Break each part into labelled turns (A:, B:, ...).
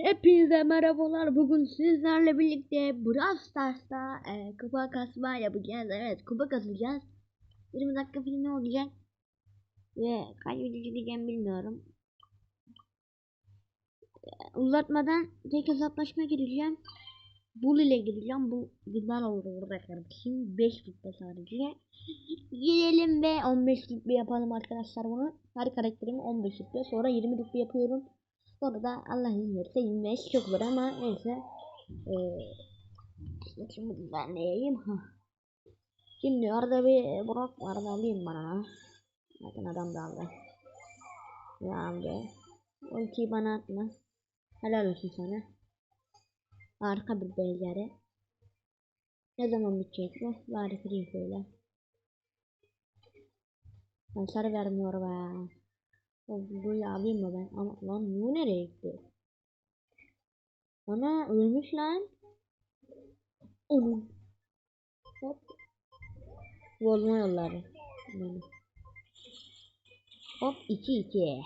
A: Hepinize merhabalar. Bugün sizlerle birlikte Brawl Stars'ta e, kupa kasma yapacağız. Evet kupa kasacağız. 20 dakika film olacak. Ve kaç video çekeceğim bilmiyorum. E, uzatmadan tek hesaplaşma gireceğim. Bull ile gireceğim. Bu güzel olur burada kardeşim. 5 rütbe sadece. Gidelim ve 15 rütbe yapalım arkadaşlar bunu. Her karakterimi 15 rütbe. Sonra 20 rütbe yapıyorum. Sonra da Allah izin verirse 25 çok zor ama neyse. Ee, şimdi düzenleyeyim. Şimdi orada bir Brock vardı alayım bana. Zaten adam da aldı. Ya aldı. Ultiyi bana atma. Helal olsun sana. Harika bir beceri. Ne zaman bitecek bu? Bari kırayım şöyle. Hasar vermiyor be. Burayı alayım mı ben? Ama lan bu nereye gitti? Ana ölmüş lan. Onun. Hop. Bozma yolları. Yani. Hop 2 2.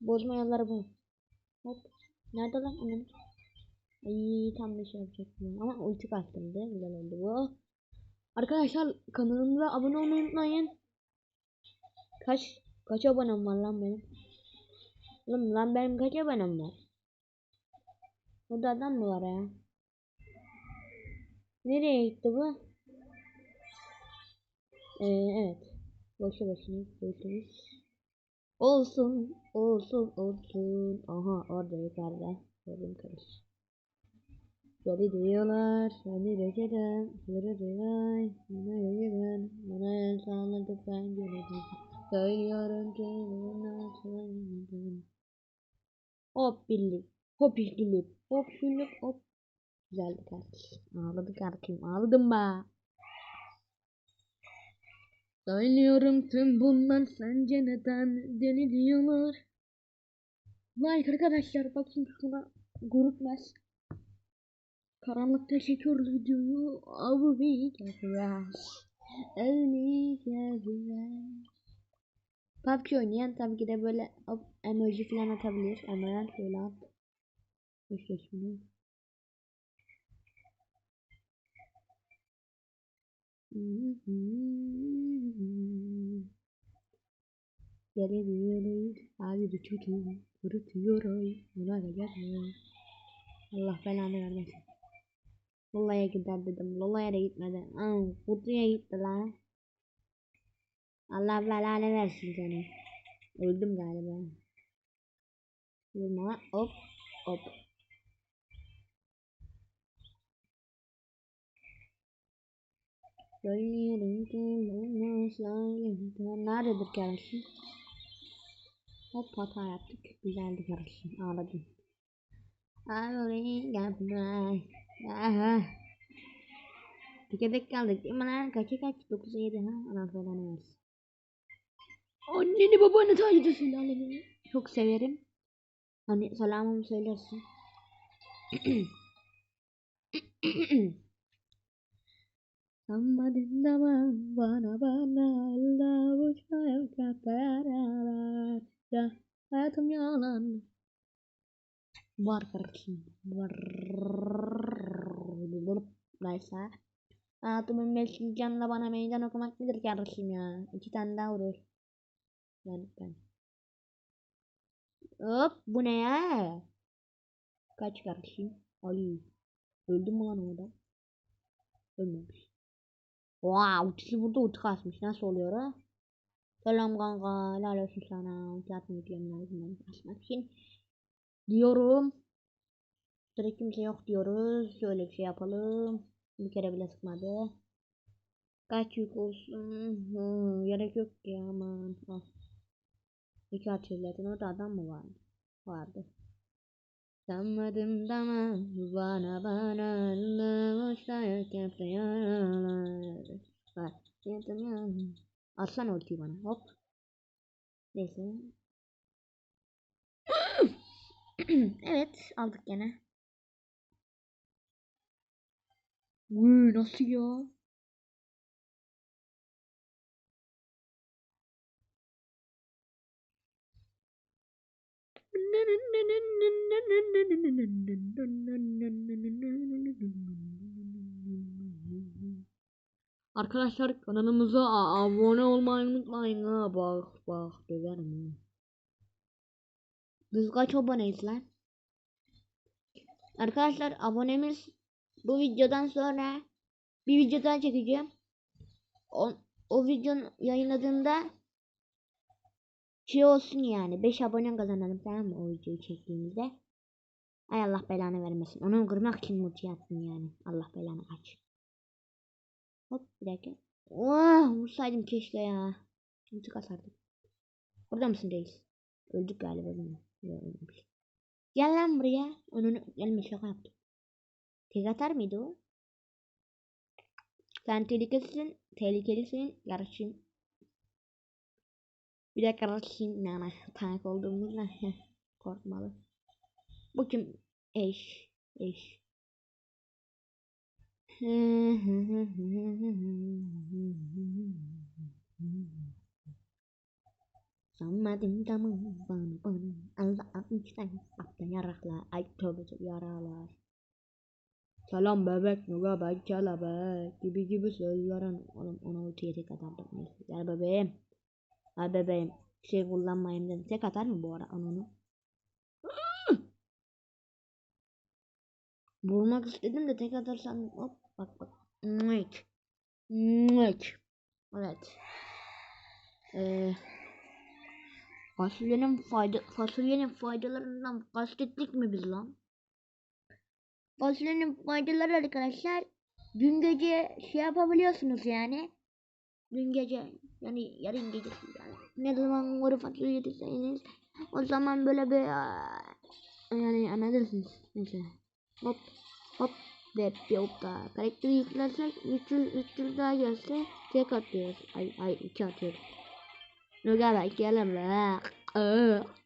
A: Bozma yolları bu. Hop. Nerede lan onun? Ay tam bir şey yapacaktım ama ulti kaçtım da güzel oldu bu. Arkadaşlar kanalımıza abone olmayı unutmayın. Kaç kaç abonem var lan benim? Oğlum lan benim kaç abonem var? Burada adam mı var ya? Nereye gitti bu? Ee, evet. Boşu boşuna boşunuz. Olsun, olsun, olsun. Aha orada yukarıda. Gördüm karış. Beni diyorlar, beni reçeden, beni diyorlar, bana yürüyen, bana el salladı ben. Söylüyorum ki bundan sonra Hop birlik, hop ikili, hop şulluk, hop. Güzeldi kardeşim. Ağladı kardeşim, ağladım be. Söylüyorum tüm bunlar sence neden deli diyorlar. Like arkadaşlar bakayım şuna grup mes. Karanlıkta çekiyoruz videoyu. Abi yapacağız. Öyle yapacağız. PUBG oynayan tabii ki de böyle emoji falan atabilir. Hemen şöyle at. İşte şimdi. Gelebiliyoruz. Abi bir çocuğum. Kurutuyor ay. Buna geleceğim. Allah belanı vermesin. Lola'ya gider dedim. Lola'ya da gitmedi. Aa, kutuya gitti lan. Allah belanı versin seni. Öldüm galiba. Vurma. Hop. Hop. Nerededir kardeşim? Hop hata yaptık. Güzeldi kardeşim. Ağladım. Aha. Dikkat kaldık değil mi lan? Kaça kaç? 9'a 7 ha? Allah falan versin. Anneni babanı takip etsin alemi. Çok severim. Hani selamımı söylersin. Sanmadın da bana bana Allah uçmaya kaparalar. Ya hayatım yalan. Var kardeşim. Var. Neyse. Hayatımın meşgul canla bana meydan okumak nedir kardeşim ya? İki tane daha vurur. Ben ben. Hop bu ne ya? Kaç kardeşim? Ay. Öldüm mü lan orada? Ölmemiş. Wow, ultisi burada ulti kasmış. Nasıl oluyor ha? Selam kanka. Helal olsun sana. Ulti atmayı diyorum lazım. Kasmak için. Diyorum. Direkt kimse yok diyoruz. Şöyle bir şey yapalım. Bir kere bile sıkmadı. Kaç yük olsun. Hmm, gerek yok ki aman. Al. İki atıyorlardı. Orada adam mı vardı? Vardı. Sanmadım dama bana bana boşayak yapıyorlar. Bak yedim Aslan ultiyi bana hop. Neyse. evet aldık gene. Uy nasıl ya? Arkadaşlar kanalımıza abone olmayı unutmayın ha bak bak döverim ha. Biz kaç aboneyiz lan? Arkadaşlar abonemiz bu videodan sonra bir video daha çekeceğim. O, o videonun yayınladığında şey olsun yani 5 abone kazanalım tamam mı o videoyu çektiğimizde. Ay Allah belanı vermesin. Onu kırmak için mutlu yaptım yani. Allah belanı aç. Hop bir dakika. Oh vursaydım keşke ya. Şimdi kasardım. Orada mısın reis? Öldük galiba ölmemiş. Gel lan buraya. Önünü gelme şaka yaptım. Tek atar mıydı o? Sen tehlikelisin. Tehlikelisin. Karışım. Bir de karışım. Yani tank olduğumuzda korkmalı. Bu kim? Eş. Eş. Sanmadım tamam bana bana. Allah atmışlar Apta yaraklar. Ay tövbe tövbe yaralar. Selam bebek nuga ben kelebek Gibi gibi sözlerin Oğlum ona ultiye tek atardım Gel bebeğim Gel bebeğim Şey kullanmayayım dedim Tek atar mı bu ara ananı Vurmak istedim de tek atarsan hop bak bak. Mık. Mık. Evet. Ee, fasulyenin fayda fasulyenin faydalarından kastettik mi biz lan? Fasulyenin faydaları arkadaşlar dün gece şey yapabiliyorsunuz yani. Dün gece yani yarın gece yani. Ne zaman kuru fasulye yedirseniz o zaman böyle bir yani anladınız neyse. Hop hop ve bir hoppa karakteri yüklersek 300 300 daha gelse tek atıyoruz. Ay ay iki atıyoruz. Ne kadar gelem la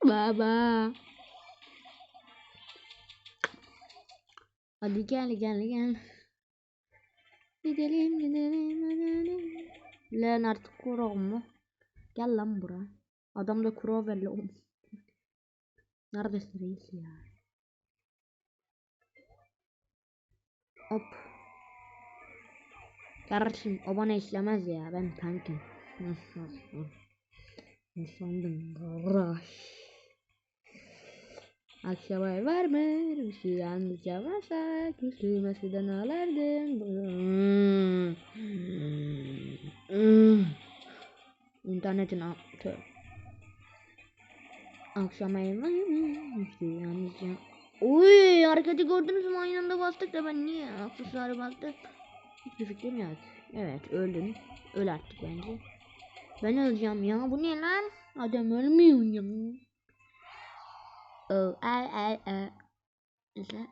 A: baba. Hadi gel gel gel. Gidelim gidelim gidelim lan artık kuro mu gel lan bura adamda kuro ver lan neredesin reis ya Hop. Kardeşim o işlemez ya. Ben tankım. Ne sandın? Kardeş. Akşama var mı? Bir şey yalnızca varsa küstürmesinden ağlardın. İnternetin altı. Bir şey yalnızca Uy hareketi gördünüz mü aynı anda bastık da ben niye aksesuarı bastım? Hiçbir fikrim yok. Evet öldün. Öl artık bence. Ben öleceğim ya bu ne lan? Adam ölmüyor ya. Oh ay ay ay. Neyse.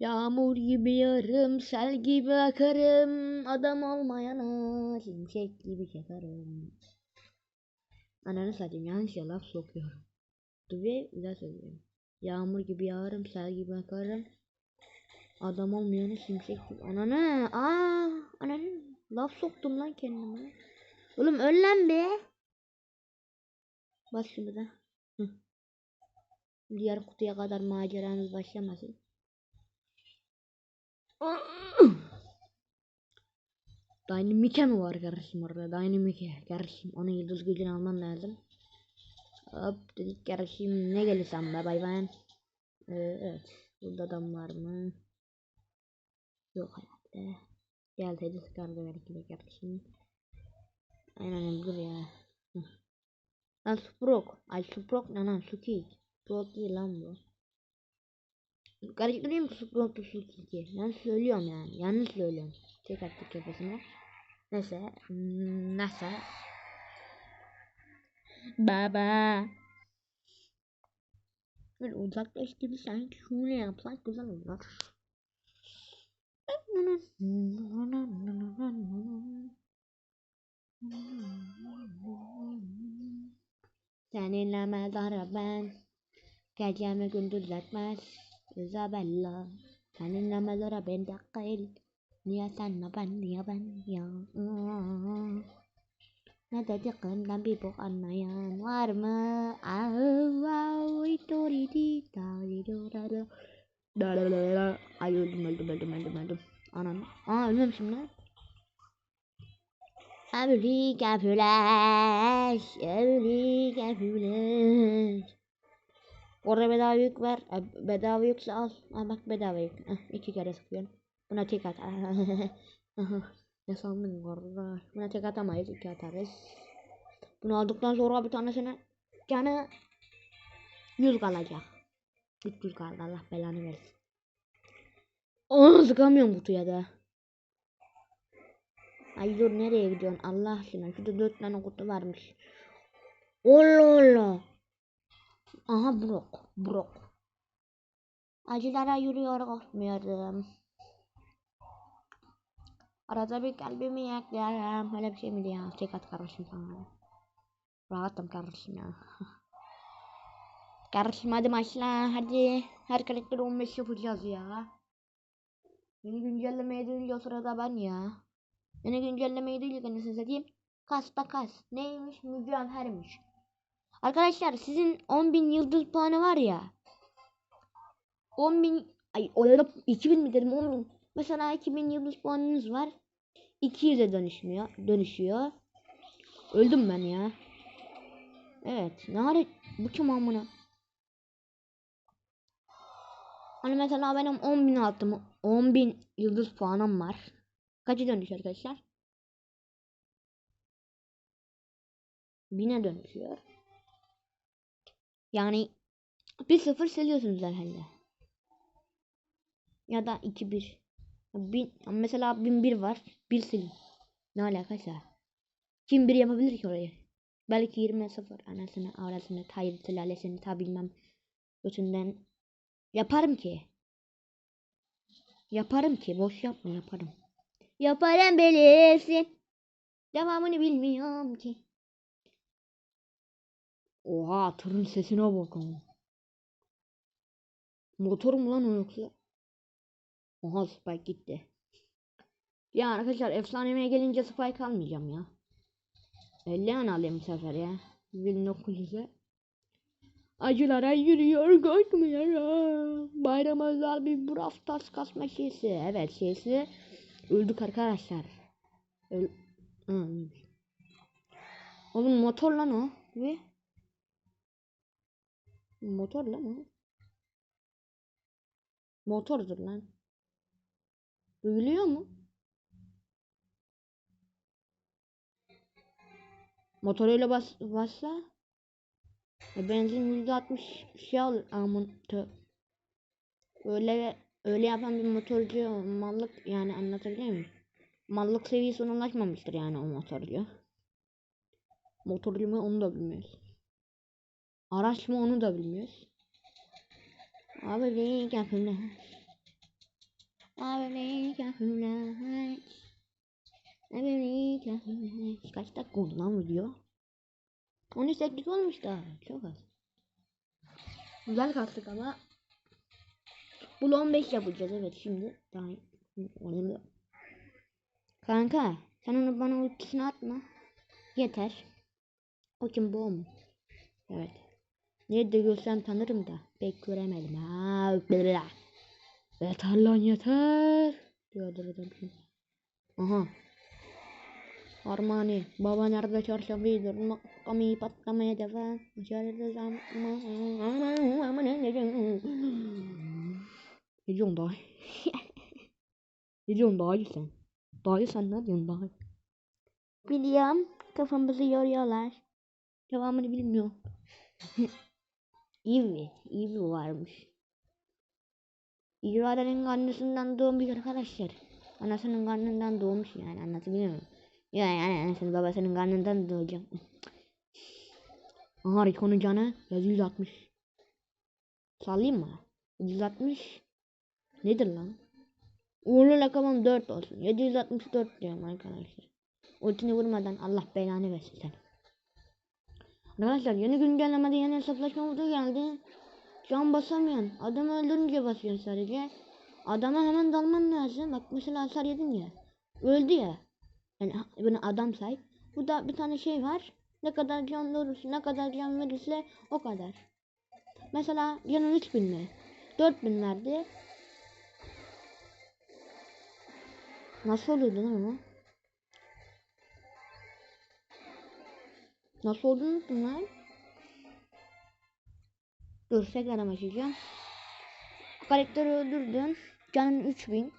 A: Yağmur gibi yarım, sel gibi akarım, adam olmayana şimşek gibi çakarım. Ananı satayım yanlış ya laf sokuyorum. Dur bir güzel söylüyorum. Yağmur gibi yağarım, sel gibi akarım. Adam olmayana şimşek gibi. Ananı, aa, ananı laf soktum lan kendime. Oğlum öl lan be. Bas şimdi de. Diğer kutuya kadar maceramız başlamasın. Dynamike mi var kardeşim orada? Dynamike kardeşim onu yıldız gücünü alman lazım. Hop dedik kardeşim ne gelirsem be bay bay. Ee, evet burada adam var mı? Yok hayatta. Gelseydi sıkardı belki de kardeşim. Aynen dur ya. Lan Sprok. Ay Sprok ne lan Suki. Sprok değil lan bu. Karıştırayım Sprok Suki. Ben söylüyorum yani. Yanlış söylüyorum. Tek attık kafasına. Neyse. Neyse. Baba. Böyle uzaklaş gibi sanki şöyle yapsak güzel olur. Seninle mezara ben Gecemi gündüz etmez Isabella Seninle mezara ben değil Niye sen ne ben niye ben ya. Ne dediklerimden bir bok anlayan var mı? Ay öldüm öldüm öldüm öldüm öldüm. Anan. Aa ölmemişim lan. Evlilik yapıyorlar. Evlilik yapıyorlar. Orada bedava yük var. Bedava yükse al. Al bak bedava yük. Eh, iki kere sıkıyorum. Buna tek at. ne sandın kardeş? Buna tek atamayız. iki atarız. Bunu aldıktan sonra bir tanesine canı 100 kalacak. 300 kaldı Allah belanı versin. Onu sıkamıyorum kutuya da. Ay dur nereye gidiyorsun Allah aşkına. Şurada 4 tane kutu varmış. Allah Allah. Aha Brok. Brok. Acılara yürüyor korkmuyorum. Arada bir kalbimi yaklarım. Öyle bir şey mi ya? Tek at kardeşim sana. Rahatım kardeşim ya. kardeşim hadi. Hadi. Her karakter 15 yapacağız ya. Yeni güncellemeye değil o sırada ben ya. Yeni güncellemeyi değil anasını satayım. Kasta kas. Neymiş? Mücevhermiş. Arkadaşlar sizin 10.000 yıldız puanı var ya. 10.000 ay orada 2000 mi dedim 10.000. Mesela 2000 yıldız puanınız var. 200'e dönüşmüyor. Dönüşüyor. Öldüm ben ya. Evet. Ne ara bu kim amına? Hani mesela benim 10.000 altım 10.000 yıldız puanım var. Kaçı dönüşüyor arkadaşlar? 1000'e dönüşüyor. Yani bir sıfır siliyorsunuz herhalde. Ya da iki bir. Bin, mesela bin bir var. Bir silin. Ne alakası? Kim bir yapabilir ki orayı? Belki 20 sıfır. Anasını, avradını, tayyip, sülalesini, ta bilmem. Götünden. Yaparım ki. Yaparım ki. Boş yapma yaparım. Yaparım bilirsin. Devamını bilmiyorum ki. Oha tırın sesine bakın. Motor mu lan o yoksa? Oha Spike gitti. Ya arkadaşlar efsaneme gelince Spike almayacağım ya. 50 an alayım bu sefer ya. 1900'e. Acılara yürüyor korkmuyorum. Bayram özel bir Brawl Stars kasma şeysi. Evet şeysi. Öldük arkadaşlar. Öl Hı, Oğlum motor lan o. Ve Motor lan o. Motordur lan. Duyuluyor mu? Motoruyla bas bassa e, benzin yüzde altmış şey al aman tö. Öyle öyle yapan bir motorcu mallık yani anlatabiliyor muyum? Mallık seviyesine ulaşmamıştır yani o motorcu. Motorcu mu onu da bilmiyoruz. Araç mı onu da bilmiyoruz. Abi ne yapıyorlar? Abi ne yapıyorlar? Abi ne yapıyorlar? Kaç dakika oldu lan video? 13 dakika olmuş da çok az. Güzel kalktık ama bunu 15 yapacağız evet şimdi daha onu Kanka sen onu bana ultisini atma. Yeter. O kim bu mu? Evet. Nerede görsem tanırım da pek göremedim. Ha, bla. Yeter lan yeter. Diyordur adam şimdi. Aha. Armani. Baba nerede çarşafı yedir? Kami patlamaya devam. Dışarıda zaman. Ne diyorsun daha? ne diyorsun daha sen? Daha sen ne diyorsun daha? Biliyorum. Kafamızı yoruyorlar. Devamını bilmiyorum. Ivy. Ivy varmış. İradenin karnısından doğmuş arkadaşlar. Anasının karnından doğmuş yani anlatabiliyor muyum? Ya yani anasının babasının karnından doğacak. Aha Rico'nun canı 760. Sallayayım mı? 760. Nedir lan? Uğurlu rakamım 4 olsun. 764 diyorum arkadaşlar. Ultini vurmadan Allah belanı versin sen. Arkadaşlar yeni güncellemede yeni hesaplaşma modu geldi. Can basamıyorsun. Adamı öldürünce basıyorsun sadece. Adama hemen dalman lazım. Bak mesela hasar yedin ya. Öldü ya. Yani bunu adam say. Burada bir tane şey var. Ne kadar can olursa, ne kadar can verirse o kadar. Mesela canın 3000 mi? 4000 verdi. Nasıl oluyordu lan o? Nasıl olduğunu unuttum lan. Dur tekrar başlayacağım. Karakteri öldürdün. Canın 3000.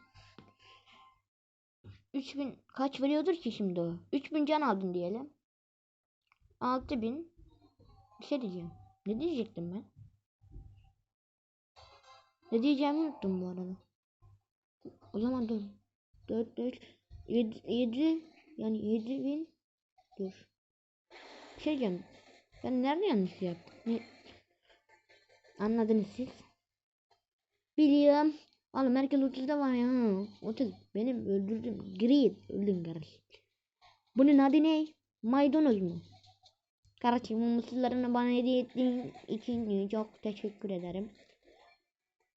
A: 3000 kaç veriyordur ki şimdi o? 3000 can aldın diyelim. 6000 bir şey diyeceğim. Ne diyecektim ben? Ne diyeceğimi unuttum bu arada. O zaman dur. 4 4 7 7 yani 7000 dur. Bir şey. Ben nerede yanlış yaptım? Ne? Anladınız siz. Biliyorum. Oğlum herkes 30'da var ya. 30 benim öldürdüm. Grid öldüm kardeşim. Bunun adı ne? Maydanoz mu? Kardeşim bu mısırlarını bana hediye ettiğin için çok teşekkür ederim.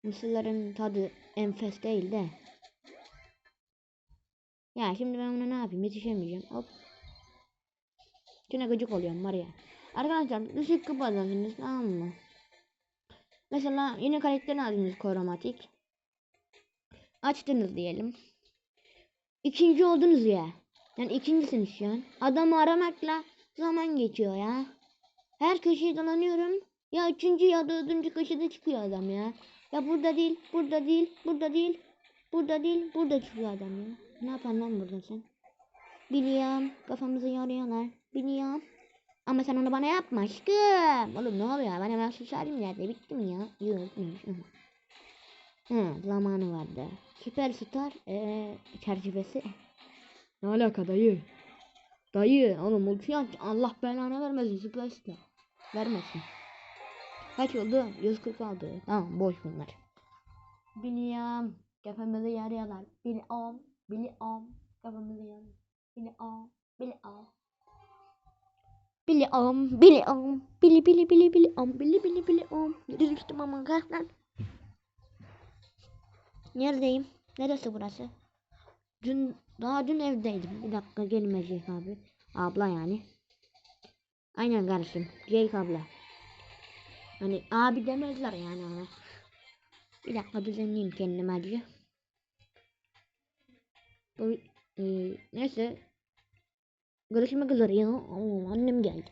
A: Mısırların tadı enfes değil de. Ya şimdi ben buna ne yapayım? Yetişemeyeceğim. Hop. Yine gıcık oluyorum var ya. Arkadaşlar düşük kıpırdasınız tamam mı? Mesela yeni karakterini aldınız kromatik. Açtınız diyelim. İkinci oldunuz ya. Yani ikincisiniz şu an. Adamı aramakla zaman geçiyor ya. Her köşeye dolanıyorum. Ya üçüncü ya dördüncü köşede çıkıyor adam ya. Ya burada değil, burada değil, burada değil, burada değil, burada çıkıyor adam ya. Ne yapan lan burada sen? Biliyorum. Kafamızı yoruyorlar. Biliyorum. Ama sen onu bana yapma aşkım. Oğlum ne oluyor? Ben hemen susarım yerde. Bitti mi ya? Yok. Hı. Zamanı vardı. Süperstar ee, çerçevesi. Ne alaka dayı? Dayı oğlum ulti aç. Allah belanı vermesin süperstar. Vermesin. Kaç oldu? 146. Tamam boş bunlar. Biliyorum. Kafamızı yarıyorlar. Biliyorum. Biliyorum. Kafamızı yarıyor. Biliyorum. Biliyorum. Biliyorum. Biliyorum. Bili bili bili biliyorum. Bili bili biliyorum. Düştüm ama kalklan. Neredeyim? Neresi burası? Dün daha dün evdeydim. Bir dakika gelme abi. Abla yani. Aynen kardeşim. Jake abla. Hani abi demezler yani ona. Bir dakika düzenleyeyim kendime acı. Bu, e, neyse. Görüşmek üzere ya. Oo, annem geldi.